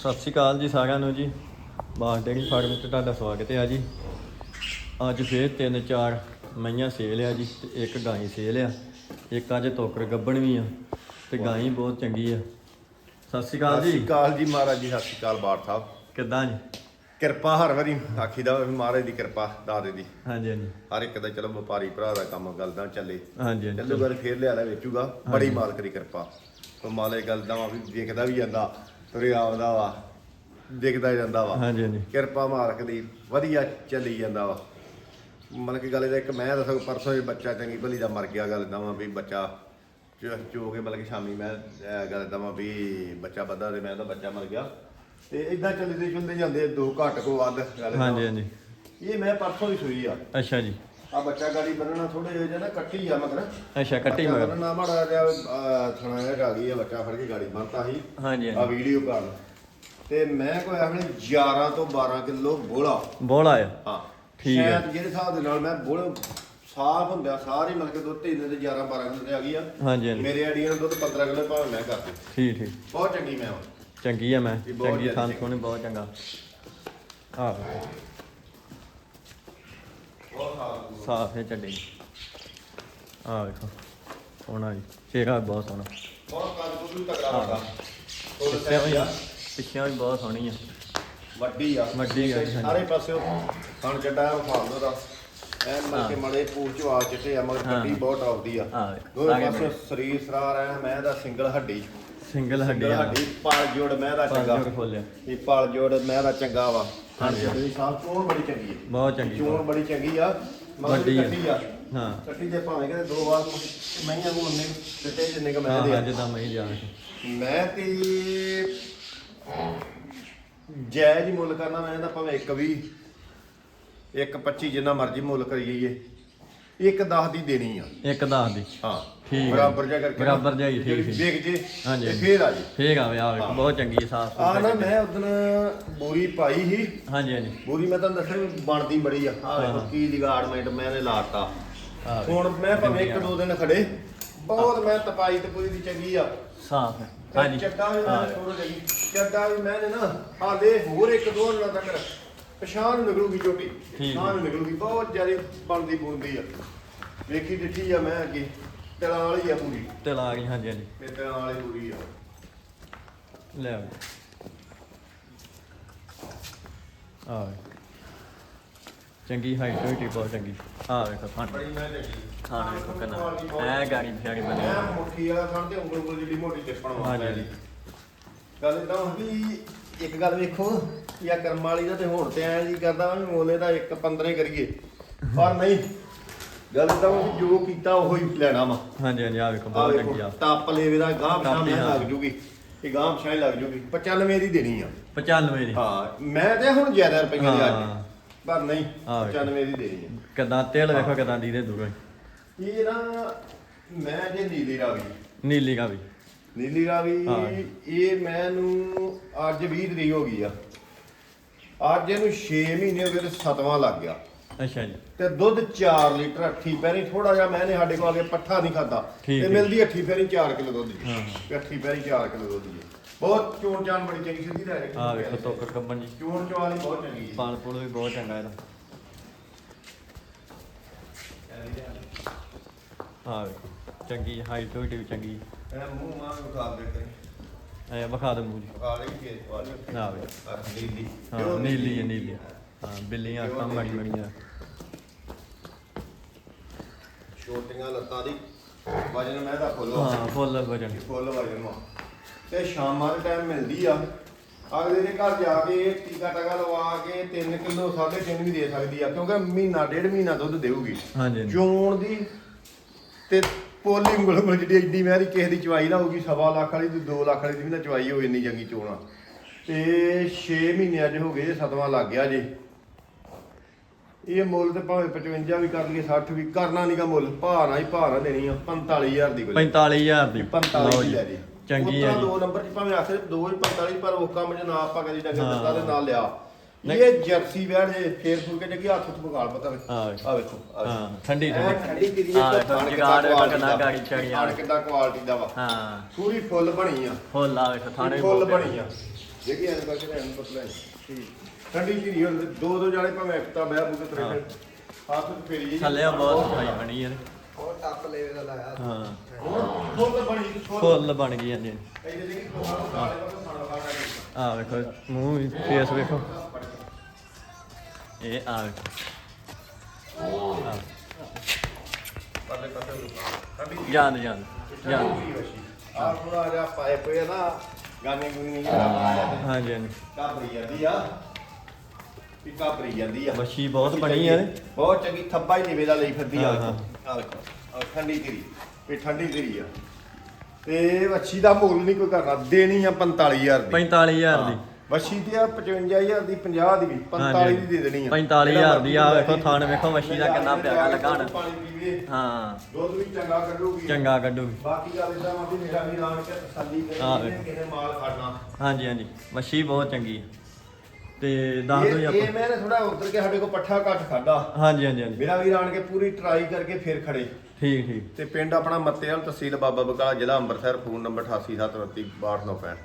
ਸਤਿ ਸ਼੍ਰੀ ਅਕਾਲ ਜੀ ਸਾਰਿਆਂ ਨੂੰ ਜੀ। ਬਾਸ ਡੇਰੀ ਫਾਰਮ ਤੇ ਤੁਹਾਡਾ ਸਵਾਗਤ ਹੈ ਜੀ। ਅੱਜ ਫੇਰ ਤਿੰਨ ਚਾਰ ਮਈਆਂ ਸੇਲ ਆ ਜੀ ਤੇ ਇੱਕ ਗਾਂ ਸੇਲ ਆ। ਇੱਕ ਅੱਜ ਤੋਕਰ ਗੱਬਣ ਵੀ ਆ ਤੇ ਗਾਂ ਹੀ ਬਹੁਤ ਚੰਗੀ ਆ। ਸਤਿ ਸ਼੍ਰੀ ਅਕਾਲ ਸਤਿ ਸ਼੍ਰੀ ਜੀ ਅਕਾਲ ਜੀ ਮਹਾਰਾਜ ਜੀ ਸਤਿ ਸ਼੍ਰੀ ਅਕਾਲ ਬਾੜ ਸਾਹਿਬ। ਕਿੱਦਾਂ ਜੀ? ਕਿਰਪਾ ਹਰ ਵਾਰੀ ਆਖੀਦਾ ਵੀ ਮਹਾਰਾਜ ਦੀ ਕਿਰਪਾ ਦਾਦੇ ਦੀ। ਹਾਂਜੀ ਹਾਂਜੀ। ਹਰ ਇੱਕ ਦਾ ਚਲੋ ਵਪਾਰੀ ਭਰਾ ਦਾ ਕੰਮ ਗਲਦਾਂ ਚੱਲੇ। ਹਾਂਜੀ ਹਾਂਜੀ। ਚੱਲੂਗਾ ਤੇ ਫੇਰ ਲਿਆ ਲੈ ਵੇਚੂਗਾ। ਬੜੀ ਮਾਲਕ ਦੀ ਕਿਰਪਾ। ਉਹ ਮਾਲੇ ਗਲਦਾਂ ਵਾ ਵੀ ਵੇਖਦਾ ਵੀ ਜਾਂਦਾ। ਤੁਰਿਆ ਆਉਂਦਾ ਵਾ। ਦਿਖਦਾ ਜਾਂਦਾ ਵਾ। ਹਾਂਜੀ ਹਾਂਜੀ। ਕਿਰਪਾ ਮਾਲਕ ਦੀ ਵਧੀਆ ਚੱਲੀ ਜਾਂਦਾ ਵਾ। ਮਤਲਬ ਕਿ ਗੱਲ ਇਹਦਾ ਇੱਕ ਮੈਂ ਦੱਸਾਂ ਪਰਸੋਂ ਇਹ ਬੱਚਾ ਚੰਗੀ ਭਲੀ ਦਾ ਮਰ ਗਿਆ ਗੱਲ ਦਵਾਂ ਵੀ ਬੱਚਾ ਚੋ ਚੋ ਕੇ ਮਤਲਬ ਕਿ ਸ਼ਾਮੀ ਮੈਂ ਗੱਲ ਦਵਾਂ ਵੀ ਬੱਚਾ ਬੱਦਾ ਤੇ ਮੈਂ ਤਾਂ ਬੱਚਾ ਮਰ ਗਿਆ। ਤੇ ਇਦਾਂ ਚੱਲਦੇ ਚੁੰਦੇ ਜਾਂਦੇ ਦੋ ਘੱਟ ਕੋ ਵੱਧ ਗੱਲ। ਹਾਂਜੀ ਹਾਂਜੀ। ਇਹ ਮੈਂ ਪਰਸੋਂ ਦੀ ਸੂਈ ਆ। ਅੱਛਾ ਜੀ। ਆ ਬੱਚਾ ਗਾੜੀ ਬੰਨਣਾ ਥੋੜੇ ਜਿਹਾ ਨਾ ਕੱਟੀ ਆ ਮਗਰ। ਅੱਛਾ ਕੱਟੀ ਬੱਚਾ ਮਗਰ। ਬੰਨਣਾ ਮਾੜਾ ਜਿਹਾ ਥਣਾ ਜਿਹਾ ਗਈ ਆ ਬੱਚਾ ਫੜ ਕੇ ਗਾੜੀ ਬੰਨਤਾ ਸੀ। ਹਾਂਜੀ ਆ ਹਾਂਜੀ। ਵੀਡੀਓ ਕਰ ਤੇ ਮੈਂ ਕੋਈ ਆਪਣੇ 11 ਤੋਂ 12 ਕਿਲੋ ਬੋਲਾ। ਬੋਲਾ ਆ? ਹਾਂ। ਠੀਕ ਹੈ। ਸ਼ਾਇਦ ਜਿਹੜੇ ਹਿਸਾਬ ਦੇ ਨਾਲ ਮੈਂ ਬੋਲੇ ਸਾਫ਼ ਹੁੰਦਾ ਸਾਰੇ ਮਤਲਬ ਕਿ ਦੁੱਧ ਤੇ ਦੇ 11 12 ਕਿਲੋ ਤੇ ਆ ਗਈ ਆ। ਹਾਂਜੀ ਹਾਂਜੀ। ਮੇਰੇ ਆੜੀਆਂ ਦੁੱਧ 15 ਕਿਲੋ ਭਾਵੇਂ ਮੈਂ ਕਰਦੀ ਠੀਕ ਠੀਕ। ਬਹੁਤ ਚੰਗੀ ਮੈਂ ਵਾਂ। ਚੰਗੀ ਆ ਮੈਂ। ਇਹ ਬਹੁਤ ਚੰਗੀ ਜ਼ਿਆਦਾ ਥਾਂ ਸੋਹਣੀ ਬਹੁਤ ਚੰਗਾ। ਆ ਬਹੁਤ ਸਾਫ਼ ਹੈ ਚੱਡੀ। ਆ ਵੇਖੋ ਸੋਹਣਾ ਜੀ। ਚਿਹਰਾ ਵੀ ਬਹੁਤ ਸੋਹਣਾ। ਬਹੁਤ ਕੱਦ ਵੀ ਤਕੜਾ ਵੱਡਾ ਪਿੱਛੇ ਵੀ ਪਿੱਛੇ ਵੀ ਬਹੁਤ ਸੋਹਣੀ ਆ। ਵੱਡੀ ਆ। ਵੱਡੀ ਆ। ਸਾਰੇ ਪਾਸੇ ਹਣ ਚੱਡਾ ਫਾਲਦਾ ਦਾ ਐਨ ਮਲ ਕੇ ਹਾਂ। ਮੜੇ ਪੂਛ ਵਾਲ ਚਿੱਟੇ ਆ ਮਗਰ। ਕੱਟੀ ਬਹੁਤ ਆਉਦੀ ਆ। ਹਾਂ, ਦੋਵੇਂ ਲਾਗੇ ਪਾਸੇ ਸਰੀਰ ਸਰਾਰ ਐ ਮੈਂ ਦਾ ਸਿੰਗਲ ਹੱਡੀ। ਸਿੰਗਲ ਹੱਡੀ ਆ। ਹੱਡੀ ਪਾਲ ਜੋੜ ਮੈਂ ਦਾ ਚੰਗਾ। ਪਾਲ ਖੋਲਿਆ। ਇਹ ਪਾਲ ਜੋੜ ਮੈਂ ਦਾ ਚੰਗਾ ਵਾ। ਹਾਂਜੀ। ਹਾਂਜੀ ਇਹ ਸਾਹ ਚੋਣ ਬੜੀ ਚੰਗੀ ਹੈ। ਬਹੁਤ ਚੰਗੀ ਚੋਣ ਬੜੀ ਚੰਗੀ ਆ। ਵੱਡੀ ਆ। ਹਾਂ। ਕੱਟੀ ਦੇ ਭਾਵੇਂ ਕਿ ਦੋ ਵਾਰ ਮਈਆਂ ਨੂੰ ਉਹਨੇ ਚਿੱਟੇ ਜਿੰਨੇ ਕ ਮੈਂ ਹਾਂ ਦੇ ਹਾਂ ਆ। ਜਿੱਦਾਂ ਮੈਂ ਜਾ ਮੈਂ ਤੇ ਜਾਇਜ਼ ਹੀ ਮੁੱਲ ਕਰਨਾ ਮੈਂ ਇਹਦਾ ਭਾਵੇਂ ਇੱਕ ਵੀ ਇੱਕ 25 ਜਿੰਨਾ ਮਰਜ਼ੀ ਮੁੱਲ ਕਰੀਏ। ਇੱਕ 10 ਦੀ ਦੇਣੀ ਆ। ਇੱਕ ਦੱਸ ਦੀ। ਹਾਂ ਠੀਕ ਹੈ। ਬਰਾਬਰ ਜਿਹਾ ਕਰਕੇ ਨਾ, ਬਰਾਬਰ ਜਿਹਾ ਹੀ, ਠੀਕ, ਜਿਹੜੀ। ਵਿਕ ਜੇ ਹਾਂਜੀ, ਤੇ ਹਾਂਜੀ। ਫੇਰ ਆ ਜੇ। ਫੇਰ ਆਵੇ ਬਹੁਤ ਚੰਗੀ ਸਾਫ਼ ਆ ਨਾ ਮੈਂ ਉਦੋਂ ਬੋਰੀ ਪਾਈ ਸੀ। ਹਾਂਜੀ ਹਾਂਜੀ। ਬੋਰੀ ਮੈਂ ਤੁਹਾਨੂੰ ਦੱਸਿਆ ਵੀ ਬਣਦੀ ਬੜੀ ਆ। ਆ ਵੇਖੋ। ਕੀ ਲਿਗਾੜਮੈਂਟ ਮੈਂ ਨੇ ਲਾਤਾ। ਵੇਖੋ, ਹੁਣ ਮੈਂ ਭਾਵੇਂ ਇੱਕ ਦੋ ਦਿਨ ਖੜੇ। ਬਹੁਤ ਮੈਂ ਤਪਾਈ ਤੇ ਪੂਰੀ ਦੀ ਚੰਗੀ ਆ। ਸਾਫ਼ ਹੈ ਤੇ ਹਾਂਜੀ। ਚੱਡਾ ਵੀ ਮੈਂ ਥੋੜਾ ਜਿਹੀ ਚੱਡਾ ਵੀ ਮੈਂ ਨੇ ਨਾ ਹਾਲੇ ਹੋਰ ਇੱਕ ਦੋ ਦਿਨਾਂ ਤੱਕ ਪਛਾਣ ਨਿਕਲੂਗੀ ਝੋਟੀ ਠੀਕ। ਪਛਾਣ ਨਿਕਲੂਗੀ ਬਹੁਤ ਜ਼ਿਆਦਾ ਬਣਦੀ ਬੁਣਦੀ ਆ। ਵੇਖੀ ਦਿੱਤੀ ਆ ਮੈਂ ਅੱਗੇ ਤਲਾਂ ਵਾਲੀ ਆ ਪੂਰੀ। ਤੇ ਲਾ ਗਈ ਹਾਂਜੀ ਹਾਂਜੀ। ਤੇ ਤਲਾਂ ਵਾਲੀ ਪੂਰੀ ਆ। ਲੈ ਆਓ। ਆ ਵੇ। ਚੰਗੀ ਹਾਈਟ ਹੋਈ ਬਹੁਤ ਚੰਗੀ। ਆ ਵੇਖੋ ਥਾਂ ਬੜੀ ਮੈਂ ਚੰਗੀ ਥਾਂ ਵੇਖੋ ਕਿੰਨਾ। ਐ ਗਾੜੀ ਬਣਿਆ ਮੈਂ ਮੁੱਠੀ ਵਾਲਾ ਥਣ ਤੇ ਉਂਗਲ ਉਂਗਲ ਜਿਹੜੀ ਮੋਟੀ ਹਾਂਜੀ। ਜੀ ਗੱਲ ਇਦਾਂ ਵੀ ਇੱਕ ਗੱਲ ਵੇਖੋ ਯਾ ਕਰਮ ਵਾਲੀ ਦਾ ਤੇ ਹੁਣ ਤੇ ਐਂ ਜੀ ਕਰਦਾ ਵੀ ਮੋਲੇ ਦਾ ਇੱਕ 15 ਕਰੀਏ। ਪਰ ਨਹੀਂ ਗੱਲ ਇਦਾਂ ਵੀ ਜੋ ਕੀਤਾ ਉਹ ਹੀ ਲੈਣਾ ਵਾ। ਹਾਂਜੀ ਹਾਂਜੀ ਆ ਵੇਖੋ ਆ ਬਹੁਤ ਚੰਗੀ ਆ। ਟੱਪ ਲੇਵੇ ਦਾ ਗਾਹ ਪਛਾਣ। ਲੱਗ ਜੂਗੀ ਇਹ ਗਾਹ ਪਛਾਣ ਲੱਗ ਜੂਗੀ। 95 ਦੀ ਦੇਣੀ ਆ। 95 ਦੀ। ਹਾਂ ਮੈਂ ਤੇ ਹੁਣ ਜ਼ਿਆਦਾ ਰੁਪਈਆ ਦੀ। ਅੱਜ ਪਰ ਨਹੀਂ ਆ ਵੇਖੋ। 95 ਦੀ ਦੇਣੀ ਆ। ਕਿਦਾਂ ਤੇਲ ਵੇਖੋ ਕਿਦਾਂ ਦੀਦੇ ਦੂਰੋਂ ਹੀ। ਇਹ ਨਾ ਮੈਂ ਜੇ ਨੀਲੀ ਰਾਵੀ। ਨੀਲੀ ਕਾ ਵੀ ਨੀਲੀ ਰਾਵੀ ਹਾਂ। ਇਹ ਮੈਨੂੰ ਅੱਜ 20 ਤਰੀਕ ਹੋ ਗਈ ਆ। ਅੱਜ ਇਹਨੂੰ 6 ਮਹੀਨੇ ਹੋ ਗਏ ਤੇ 7ਵਾਂ ਲੱਗ ਗਿਆ। ਅੱਛਾ ਜੀ। ਤੇ ਦੁੱਧ 4 ਲੀਟਰ ਅੱਠੀ ਪੈਰੀ ਥੋੜਾ ਜਿਹਾ ਮੈਨੇ ਸਾਡੇ ਕੋਲ ਆ ਕੇ ਪੱਠਾ ਨਹੀਂ ਖਾਦਾ ਤੇ ਹੈ। ਮਿਲਦੀ ਅੱਠੀ ਪੈਰੀ 4 ਕਿਲੋ ਦੁੱਧ ਦੀ। ਹਾਂ। ਅੱਠੀ ਪੈਰੀ 4 ਕਿਲੋ ਦੁੱਧ ਦੀ। ਬਹੁਤ ਚੋਣ ਚਾਣ ਬੜੀ ਚੰਗੀ ਸਿੱਧੀ ਰਹਿ ਗਈ। ਆ ਵੇਖੋ ਤੋਕਰ ਕੱਬਣ ਜੀ। ਚੋਣ ਚਵਾਲੀ ਬਹੁਤ ਚੰਗੀ ਹੈ ਪਾਲ ਪੂਲ ਵੀ ਬਹੁਤ ਚੰਗਾ ਇਹਦਾ। ਆ ਵੇਖੋ। ਚੰਗੀ ਹਾਈਟ ਹੋਈ ਵੀ ਚੰਗੀ। ਇਹ ਮੂੰਹ ਮਾਂ ਵਿਖਾ ਦੇ ਕਰੀ। ਐ ਵਿਖਾ ਦੇ ਮੂੰਹ ਜੀ। ਵਿਖਾ ਦੇ ਕੇ ਵਾਲੀ ਆ ਵੇ। ਨੀਲੀ। ਹਾਂ ਨੀਲੀ ਹੈ ਨੀਲੀ। ਹਾਂ ਬਿੱਲੀਆਂ ਅੱਖਾਂ ਮੜੀ ਮੜੀਆਂ। ਛੋਟੀਆਂ ਲੱਤਾਂ ਦੀ ਵਜਨ ਮੈਂ ਦਾ ਫੁੱਲ। ਹਾਂ ਫੁੱਲ ਵਜਨ। ਫੁੱਲ ਵਜਨ ਵਾ। ਤੇ ਸ਼ਾਮਾਂ ਦੇ ਟਾਈਮ ਮਿਲਦੀ ਆ। ਅਗਲੇ ਦੇ ਘਰ ਜਾ ਕੇ ਟੀਕਾ ਟਕਾ ਲਵਾ ਕੇ 3 ਕਿਲੋ 3.5 ਵੀ ਦੇ ਸਕਦੀ ਆ। ਕਿਉਂਕਿ ਮਹੀਨਾ ਡੇਢ ਮਹੀਨਾ ਦੁੱਧ ਦੇਊਗੀ। ਹਾਂਜੀ ਹਾਂਜੀ। ਚੋਣ ਦੀ ਤੇ ਪੋਲੀ ਉਂਗਲ ਉਂਗਲ ਜਿਹੜੀ ਐਡੀ ਮਹਿਰੀ ਕਿਸੇ ਦੀ ਚਵਾਈ ਨਾ ਹੋਊਗੀ ਸਵਾ ਲੱਖ ਵਾਲੀ ਤੇ 2 ਲੱਖ ਵਾਲੀ ਦੀ ਵੀ ਨਾ ਚਵਾਈ ਹੋਵੇ ਇੰਨੀ ਚੰਗੀ ਚੋਣ ਆ ਤੇ 6 ਮਹੀਨੇ ਅੱਜ ਹੋ ਗਏ ਸਤਵਾਂ ਲੱਗ ਗਿਆ ਜੇ ਇਹ ਮੁੱਲ ਤੇ ਭਾਵੇਂ 55 ਵੀ ਕਰ ਲਈਏ 60 ਵੀ ਕਰਨਾ ਨਹੀਂਗਾ ਮੁੱਲ ਨਾ ਹੀ ਨਾ ਦੇਣੀ ਆ 45000 ਦੀ ਕੋਈ 45000 ਦੀ 45 ਲਓ ਦੀ ਜੀ। ਲੈ ਜੀ ਚੰਗੀ ਉੱਦਾਂ ਜੀ ਦੋ ਨੰਬਰ ਚ ਭਾਵੇਂ ਆਖੇ ਦੋ ਹੀ 45 ਪਰ ਉਹ ਕੰਮ ਚ ਨਾ ਆਪਾਂ ਕਦੀ ਹਾਂ। ਦਿੱਤਾ ਤੇ ਨਾ ਲਿਆ। ਇਹ ਜਰਸੀ ਬੈੜ ਜੇ ਫੇਰ ਫੁਰ ਕੇ ਜੱਗੀ ਹੱਥ ਤੋਂ ਬਗਾਲ ਪਤਾ ਵੇ ਹਾਂ। ਵੇਖੋ। ਆ ਵੇਖੋ ਆ ਵੇਖੋ। ਹਾਂ ਠੰਡੀ ਐਨ ਠੰਡੀ। ਠੰਡੀ ਕਿਦੀ ਹਾਂ, ਵੇਖੋ, ਜਗਾੜ ਵੇਖੋ ਕਿੰਨਾ ਗਾੜੀ ਚੜ੍ਹੀ ਆ। ਕਿੰਨਾ ਕੁਆਲਿਟੀ ਦਾ ਵਾ। ਹਾਂ। ਪੂਰੀ ਫੁੱਲ ਬਣੀ ਆ। ਫੁੱਲ ਆ ਵੇਖੋ ਥਾਣੇ ਫੁੱਲ ਬਹੁਤ ਬਣੀ ਆ। ਦੇਖੀ ਐਨ ਕਰਕੇ ਤੇ ਐਨ ਪਤਲਾ ਠੀਕ। ਠੰਡੀ ਧੀਰੀ ਹੁਣ ਦੋ ਦੋ ਜਾਣੇ ਭਾਵੇਂ ਇੱਕ ਬਹਿ ਬੁਕੇ ਤਰੇ ਹਾਂ। ਹੱਥ ਤੇ ਫੇਰੀ ਜੀ ਥੱਲੇ ਆ ਬਹੁਤ ਸਫ਼ਾਈ ਬਣੀ ਯਾਰ ਉਹ ਟੱਪ ਲੈਵੇ ਦਾ ਲਾਇਆ। ਹਾਂ। ਫੁੱਲ ਬਣੀ ਫੁੱਲ। ਫੁੱਲ ਬਣ ਗਈ ਹਾਂਜੀ ਇਹਦੇ ਜਿਹੜੀ ਕੋਹਾਂ ਨੂੰ ਕਾਲੇ ਪਾਸੇ ਸਾਣਾ ਖਾਣਾ ਆ ਵੇਖੋ ਮੂੰਹ ਵੀ ਫੇਸ ਵੇਖੋ। ਇਹ ਆ। ਪਰਲੇ ਪਾਸੇ ਠੰਡੀ ਜਾਨ ਜਾਨ ਜਾਨ ਆ ਥੋੜਾ ਜਿਹਾ ਪਾਏ ਪਏ ਨਾ ਗਾਨੇ ਗੁਨੀ ਨਹੀਂ ਕਰਦਾ ਹਾਂਜੀ ਹਾਂਜੀ। ਕਾਬਰੀ ਜਾਂਦੀ ਆ। ਵੀ ਕਾਬਰੀ ਜਾਂਦੀ ਆ। ਮੱਛੀ ਬਹੁਤ ਬਣੀ ਯਾਰ ਬਹੁਤ ਚੰਗੀ ਥੱਬਾ ਹੀ ਨਿਵੇਲਾ ਲਈ ਫਿਰਦੀ ਆ। ਹਾਂ, ਆ ਦੇਖੋ ਆ ਠੰਡੀ ਇਹ ਠੰਡੀ ਧੀਰੀ ਆ। ਤੇ ਵੱਛੀ ਦਾ ਮੁੱਲ ਨਹੀਂ ਕੋਈ ਕਰਨਾ। ਦੇਣੀ ਆ 45000 ਦੀ। 45000 ਦੀ। ਵੱਛੀ ਤੇ ਆ 55000 ਦੀ 50 ਦੀ ਵੀ 45 ਦੀ ਦੇ ਦੇਣੀ ਆ। 45000 ਦੀ ਆ ਵੇਖੋ ਥਾਣ ਵੇਖੋ ਮੱਛੀ ਦਾ ਕਿੰਨਾ ਪਿਆਰਾ ਲੱਗਾ ਹਣ ਪਾਣੀ ਪੀਵੇ ਹਾਂ। ਦੁੱਧ ਵੀ ਚੰਗਾ ਕੱਢੂਗੀ। ਚੰਗਾ ਕੱਢੂਗੀ। ਬਾਕੀ ਗੱਲ ਇਦਾਂ ਵਾ ਵੀ ਮੇਰਾ ਵੀ ਆਣ ਕੇ ਤਸੱਲੀ ਹਾਂ, ਕਰੇ। ਕਿਸੇ ਮਾਲ ਖੜਨਾ ਹਾਂਜੀ ਹਾਂਜੀ। ਮੱਛੀ ਬਹੁਤ ਚੰਗੀ ਹੈ ਤੇ ਦੱਸ ਦਿਓ ਜੀ ਇਹ ਇਹ ਆਪਾਂ। ਮੈਂ ਥੋੜਾ ਉਤਰ ਕੇ ਸਾਡੇ ਕੋਲ ਪੱਠਾ ਘੱਟ ਖਾਦਾ ਹਾਂਜੀ ਹਾਂਜੀ ਹਾਂਜੀ। ਮੇਰਾ ਵੀਰ ਆਣ ਕੇ ਪੂਰੀ ਟਰਾਈ ਕਰਕੇ ਫਿਰ ਖੜੇ। ਠੀਕ ਠੀਕ। ਤੇ ਪਿੰਡ ਆਪਣਾ ਮੱਤੇਵਾਲ ਤਹਿਸੀਲ ਬਾਬਾ ਬਕਾਲਾ ਜ਼ਿਲ੍ਹਾ ਅੰਮ੍ਰਿਤਸਰ ਫੋਨ ਨੰਬਰ 8873262965